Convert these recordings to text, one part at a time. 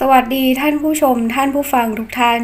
สวัสดีท่านผู้ชมท่านผู้ฟังทุกท่าน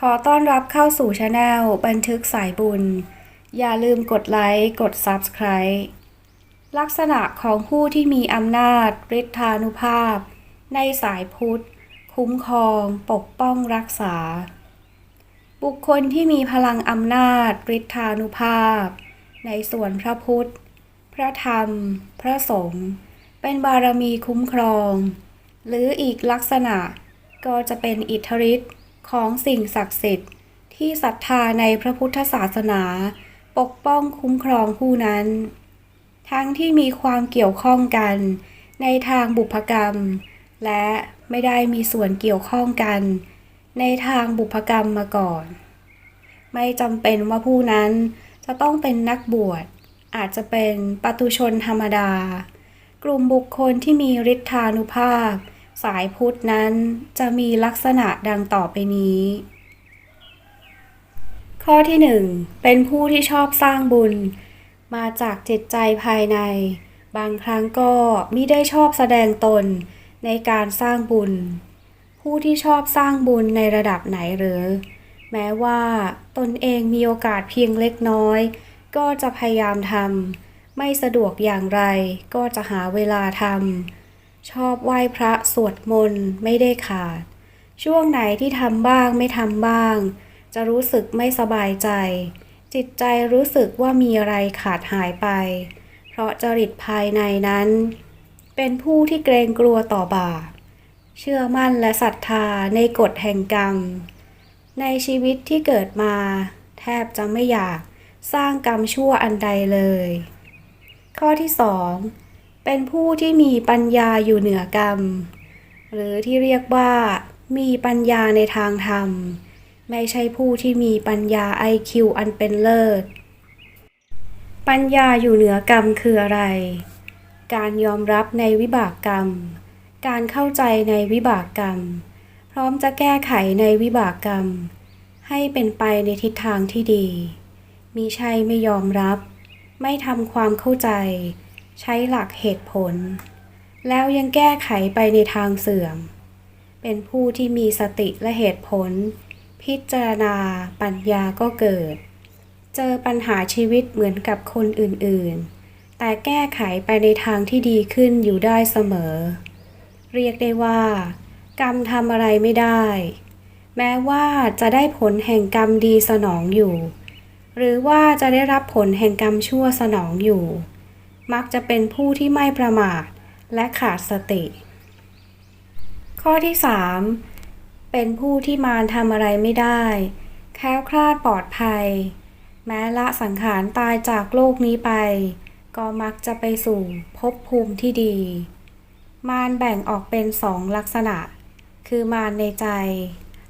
ขอต้อนรับเข้าสู่ช anel บันทึกสายบุญ อย่าลืมกดไลค์กด Subscribe ลักษณะของผู้ที่มีอำนาจฤทธานุภาพ ในสายพุทธ คุ้มครอง ปกป้องรักษา บุคคลที่มีพลังอำนาจฤทธานุภาพ ในส่วนพระพุทธ พระธรรม พระสงฆ์เป็นบารมีคุ้มครอง หรืออีกลักษณะก็จะเป็นอิทธิฤทธิ์ของสิ่งศักดิ์สิทธิ์ ที่ศรัทธาในพระพุทธศาสนา ปกป้องคุ้มครองผู้นั้น ทั้งที่มีความเกี่ยวข้องกันในทางบุพกรรม และไม่ได้มีส่วนเกี่ยวข้องกัน ในทางบุพกรรมมาก่อน ไม่จำเป็นว่าผู้นั้นจะต้องเป็นนักบวช อาจจะเป็นปตุชนธรรมดา กลุ่มบุคคลที่มีฤทธานุภาพ สายพุทธนั้นจะมีลักษณะดังต่อไปนี้ ข้อที่หนึ่งเป็นผู้ที่ชอบสร้างบุญ มาจากจิตใจภายใน บางครั้งก็มิได้ชอบแสดงตนในการสร้างบุญ ผู้ที่ชอบสร้างบุญในระดับไหนหรือ แม้ว่าตนเองมีโอกาสเพียงเล็กน้อย ก็จะพยายามทำไม่สะดวกอย่างไรก็จะหาเวลาทำ ชอบไหว้พระสวดมนต์ไม่ได้ขาด ช่วงไหนที่ทำบ้างไม่ทำบ้าง จะรู้สึกไม่สบายใจ จิตใจรู้สึกว่ามีอะไรขาดหายไป เพราะจริตภายในนั้น เป็นผู้ที่เกรงกลัวต่อบาปเชื่อมั่นและศรัทธาในกฎแห่งกรรม ในชีวิตที่เกิดมา แทบจะไม่อยากสร้างกรรมชั่วอันใดเลย ข้อที่สอง เป็นผู้ที่มีปัญญาอยู่เหนือกรรม หรือที่เรียกว่า มีปัญญาในทางธรรม ไม่ใช่ผู้ที่มีปัญญา IQ อันเป็นเลิศ ปัญญาอยู่เหนือกรรมคืออะไร การยอมรับในวิบากกรรม การเข้าใจในวิบากกรรม พร้อมจะแก้ไขในวิบากกรรม ให้เป็นไปในทิศทางที่ดี มีใช่ไม่ยอมรับ ไม่ทำความเข้าใจ ใช้หลักเหตุผล แล้วยังแก้ไขไปในทางเสื่อม เป็นผู้ที่มีสติและเหตุผล พิจารณาปัญญาก็เกิด เจอปัญหาชีวิตเหมือนกับคนอื่นๆ แต่แก้ไขไปในทางที่ดีขึ้นอยู่ได้เสมอ เรียกได้ว่า กรรมทำอะไรไม่ได้ แม้ว่าจะได้ผลแห่งกรรมดีสนองอยู่ หรือว่าจะได้รับผลแห่งกรรมชั่วสนองอยู่ มักจะเป็นผู้ที่ไม่ประมาท และขาดสติ ข้อที่ 3 เป็นผู้ที่มารทำอะไรไม่ได้ แค้วคลาดปลอดภัย แม้ละสังขารตายจากโลกนี้ไป ก็มักจะไปสู่ภพภูมิที่ดี มารแบ่งออกเป็นสองลักษณะ คือมารในใจ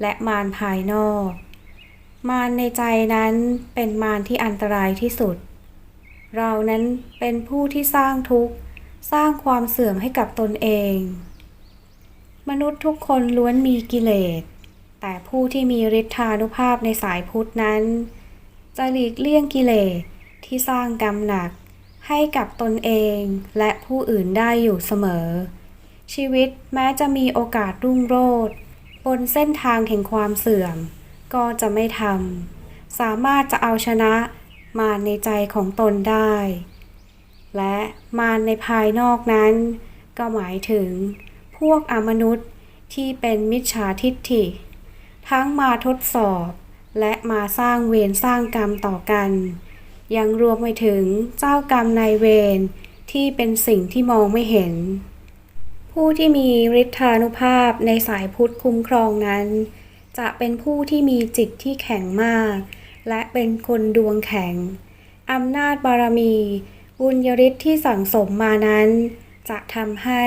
และมารภายนอก มารในใจนั้นเป็นมารที่อันตรายที่สุด เรานั้นเป็นผู้ที่สร้างทุกข์สร้างความเสื่อมให้กับตนเอง มนุษย์ทุกคนล้วนมีกิเลส แต่ผู้ที่มีฤทธานุภาพในสายพุทธนั้น จะหลีกเลี่ยงกิเลสที่สร้างกรรมหนักให้กับตนเองและผู้อื่นได้อยู่เสมอ ชีวิตแม้จะมีโอกาสรุ่งโรจน์บนเส้นทางแห่งความเสื่อม ก็จะไม่ทำสามารถจะเอาชนะ มารในใจของตนได้ และมารในภายนอกนั้น ก็หมายถึง พวกอมนุษย์ที่เป็นมิจฉาทิฏฐิ ทั้งมาทดสอบ และมาสร้างเวรสร้างกรรมต่อกัน ยังรวมไปถึงเจ้ากรรมนายเวรที่เป็นสิ่งที่มองไม่เห็น ผู้ที่มีฤทธานุภาพในสายพุทธคุ้มครองนั้น จะเป็นผู้ที่มีจิตที่แข็งมาก และเป็นคนดวงแข็ง อำนาจบารมี บุญยฤทธิ์ที่สั่งสมมานั้น จะทำให้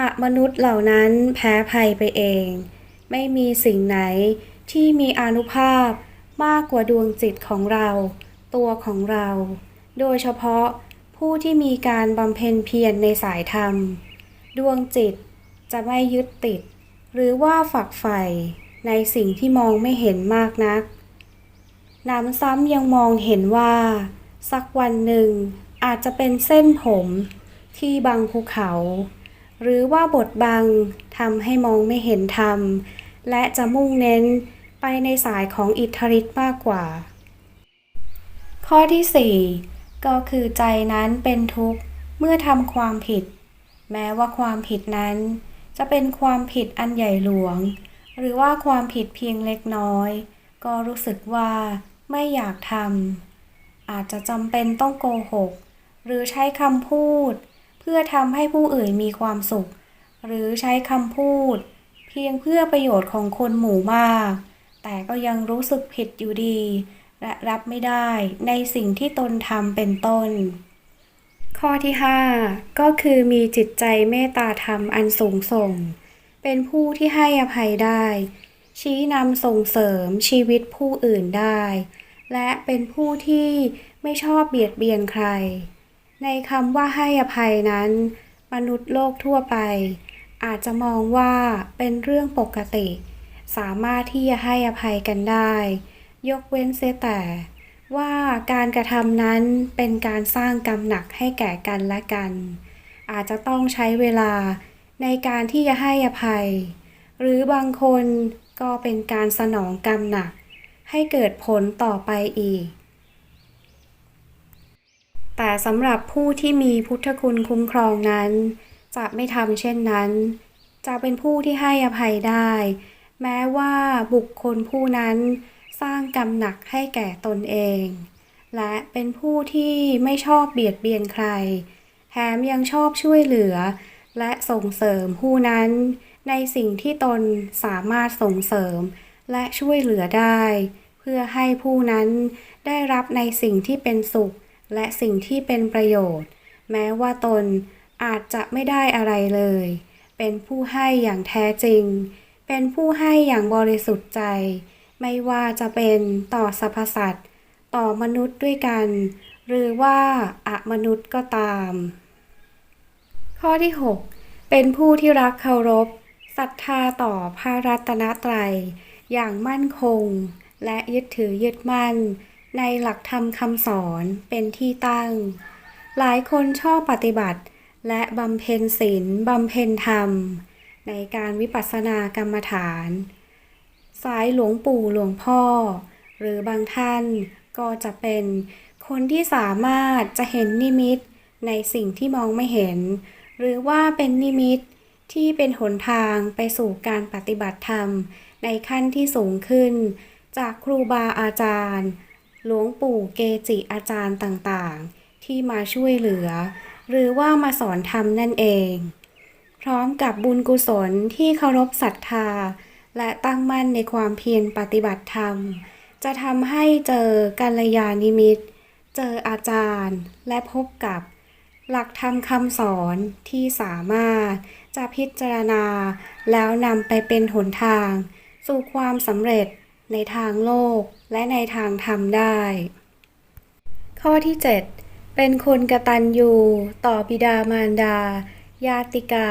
อมนุษย์เหล่านั้นแพ้ภัยไปเอง ไม่มีสิ่งไหนที่มีอนุภาพมากกว่าดวงจิตของเรา ตัวของเรา โดยเฉพาะผู้ที่มีการบำเพ็ญเพียรในสายธรรม ดวงจิตจะไม่ยึดติด หรือว่าฝักใฝ่ในสิ่งที่มองไม่เห็นมากนัก น้ำซ้ำยังมองเห็นว่า สักวันหนึ่ง อาจจะเป็นเส้นผมที่บังภูเขา หรือว่าบทบังทำให้มองไม่เห็นธรรม และจะมุ่งเน้นไปในสายของอิทธิฤทธิ์มากกว่า ข้อที่ 4 ก็คือใจนั้นเป็นทุกข์เมื่อทำความผิด แม้ว่าความผิดนั้น จะเป็นความผิดอันใหญ่หลวง หรือว่าความผิดเพียงเล็กน้อย ก็รู้สึกว่า ไม่อยากทำอาจจะจำเป็นต้องโกหก หรือใช้คำพูด เพื่อทำให้ผู้อื่นมีความสุข หรือใช้คำพูด เพียงเพื่อประโยชน์ของคนหมู่มาก แต่ก็ยังรู้สึกผิดอยู่ดี และรับไม่ได้ในสิ่งที่ตนทำเป็นต้น ข้อที่ 5 ก็คือมีจิตใจเมตตาธรรมอันสูงส่ง เป็นผู้ที่ให้อภัยได้ ชี้นำส่งเสริมชีวิตผู้อื่นได้ และเป็นผู้ที่ไม่ชอบเบียดเบียนใคร ในคำว่าให้อภัยนั้น มนุษย์โลกทั่วไป อาจจะมองว่าเป็นเรื่องปกติ สามารถที่จะให้อภัยกันได้ ยกเว้นเสียแต่ ว่าการกระทำนั้นเป็นการสร้างกรรมหนักให้แก่กันและกัน อาจจะต้องใช้เวลาในการที่จะให้อภัย หรือบางคนก็เป็นการสนองกรรมหนัก ให้เกิดผลต่อไปอีก แต่สำหรับผู้ที่มีพุทธคุณคุ้มครองนั้น จะไม่ทำเช่นนั้น จะเป็นผู้ที่ให้อภัยได้ แม้ว่าบุคคลผู้นั้นสร้างกรรมหนักให้แก่ตนเอง และเป็นผู้ที่ไม่ชอบเบียดเบียนใคร แถมยังชอบช่วยเหลือ และส่งเสริมผู้นั้นในสิ่งที่ตนสามารถส่งเสริม และช่วยเหลือได้ เพื่อให้ผู้นั้นได้รับในสิ่งที่เป็นสุข และสิ่งที่เป็นประโยชน์ แม้ว่าตนอาจจะไม่ได้อะไรเลย เป็นผู้ให้อย่างแท้จริง เป็นผู้ให้อย่างบริสุทธิ์ใจ ไม่ว่าจะเป็นต่อสรรพสัตว์ ต่อมนุษย์ด้วยกัน หรือว่าอะมนุษย์ก็ตาม ข้อที่ 6 เป็นผู้ที่รักเคารพศรัทธาต่อพระรัตนตรัย อย่างมั่นคง และยึดถือยึดมั่น ในหลักธรรมคำสอนเป็นที่ตั้ง หลายคนชอบปฏิบัติ และบำเพ็ญศีลบำเพ็ญธรรม ในการวิปัสสนากรรมฐาน สายหลวงปู่หลวงพ่อ หรือบางท่านก็จะเป็นคนที่สามารถจะเห็นนิมิตในสิ่งที่มองไม่เห็น หรือว่าเป็นนิมิตที่เป็นหนทางไปสู่การปฏิบัติธรรม ในขั้นที่สูงขึ้น จากครูบาอาจารย์ หลวงปู่เกจิอาจารย์ต่างๆ ที่มาช่วยเหลือ หรือว่ามาสอนธรรมนั่นเอง พร้อมกับบุญกุศลที่เคารพศรัทธา และตั้งมั่นในความเพียรปฏิบัติธรรม จะทำให้เจอกัลยาณมิตเจออาจารย์และพบกับหลักธรรมคำสอนที่สามารถจะพิจารณาแล้วนำไปเป็นหนทาง สู่ความสำเร็จในทางโลกและในทางธรรมได้ ข้อที่ 7 เป็นคนกตัญญูต่อบิดามารดา ญาติกา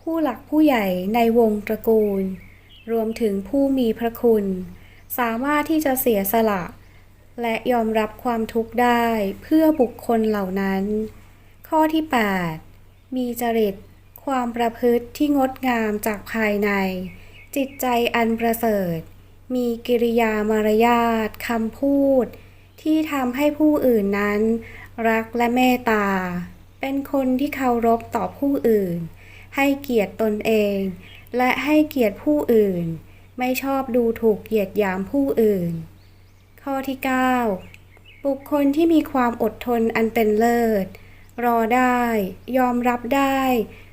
ผู้หลักผู้ใหญ่ในวงตระกูล รวมถึงผู้มีพระคุณ สามารถที่จะเสียสละ และยอมรับความทุกข์ได้เพื่อบุคคลเหล่านั้น ข้อที่ 8 มีจริตความประพฤติที่งดงามจากภายใน จิตใจอันประเสริฐ มีกิริยามารยาทคำพูด ที่ทำให้ผู้อื่นนั้น รักและเมตตา เป็นคนที่เคารพต่อผู้อื่น ให้เกียรติตนเอง และให้เกียรติผู้อื่น ไม่ชอบดูถูกเหยียดหยามผู้อื่น ข้อที่ 9 บุคคลที่มีความอดทนอันเป็นเลิศ รอได้ ยอมรับได้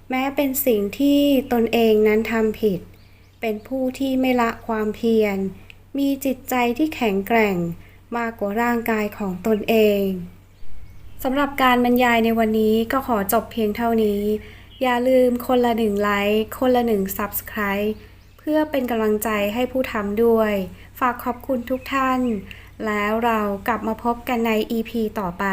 แม้เป็นสิ่งที่ตนเองนั้นทำผิด เป็นผู้ที่ไม่ละความเพียร มีจิตใจที่แข็งแกร่งมากกว่าร่างกายของตนเองสำหรับการบรรยายในวันนี้ก็ขอจบเพียงเท่านี้ อย่าลืมคนละหนึ่งไลค์ คนละหนึ่ง Subscribe เพื่อเป็นกำลังใจให้ผู้ทำด้วย ฝากขอบคุณทุกท่าน แล้วเรากลับมาพบกันใน EP ต่อไป